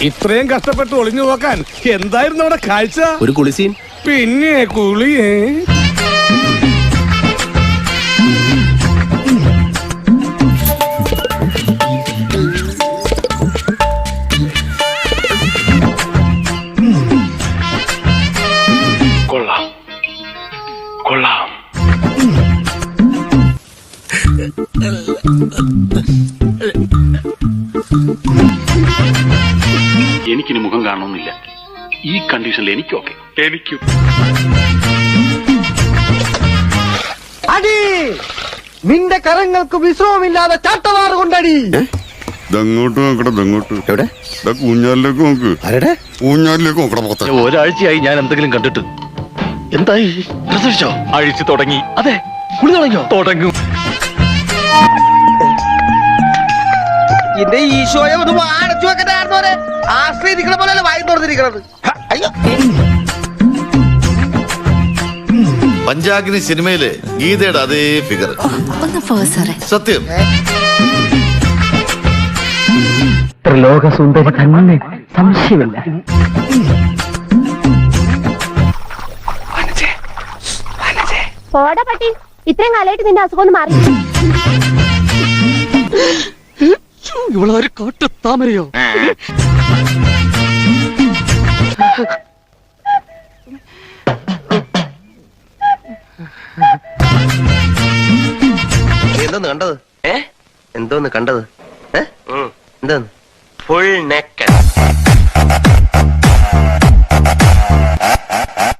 ഇത്രയും കഷ്ടപ്പെട്ട് ഒളിഞ്ഞു നോക്കാൻ എന്തായിരുന്നു അവിടെ കാഴ്ച? ഒരു കുളിസീൻ. പിന്നെ കുളിയേ. കൊള്ളാം. കൊള്ളാം. എനിക്കിനി മുഖം കാണണമെന്നില്ല. ഈ കണ്ടീഷനിൽ എനിക്കൊക്കെ എനിക്കും. അടി! നിന്റെ കരങ്ങൾക്ക് വിശ്രമമില്ലാതെ ചാട്ടവാറ് കൊണ്ടടി. എവിടെ? ഊഞ്ഞാലിലേക്ക് നോക്ക്. ആരുടെ? ഊഞ്ഞാലിലേക്ക് ഒരാഴ്ചയായി ഞാൻ എന്തെങ്കിലും കണ്ടിട്ട്. എന്തായി? പ്രസവിച്ചോ? അഴിച്ചു തുടങ്ങി. അതെ കുളി തുടങ്ങിയോ? തുടങ്ങും. എന്റെ ഈശോയെ ഒന്ന് അടച്ചു അവരെ. ആശ്രയിരിക്കണ പോലെ വായി തുറന്നിരിക്കണത്. അയ്യോ. പഞ്ചാഗ്നി സിനിമയിലെ ഗീതയുടെ അതേ ഫിഗർ സത്യം. ത്രിലോകസുന്ദരി തന്നെ സംശയമില്ല. പോടാ പട്ടി. ഇത്രയും കാലമായിട്ട് നിന്റെ അസുഖം ഒന്ന് മാറി. ഇവളൊരു കോട്ട താമരയോ? എന്തോന്ന് കണ്ടത്? ഏ? എന്തോന്ന് കണ്ടത്? ഏ? എന്തോന്ന് ഫുൾ നെക്ക്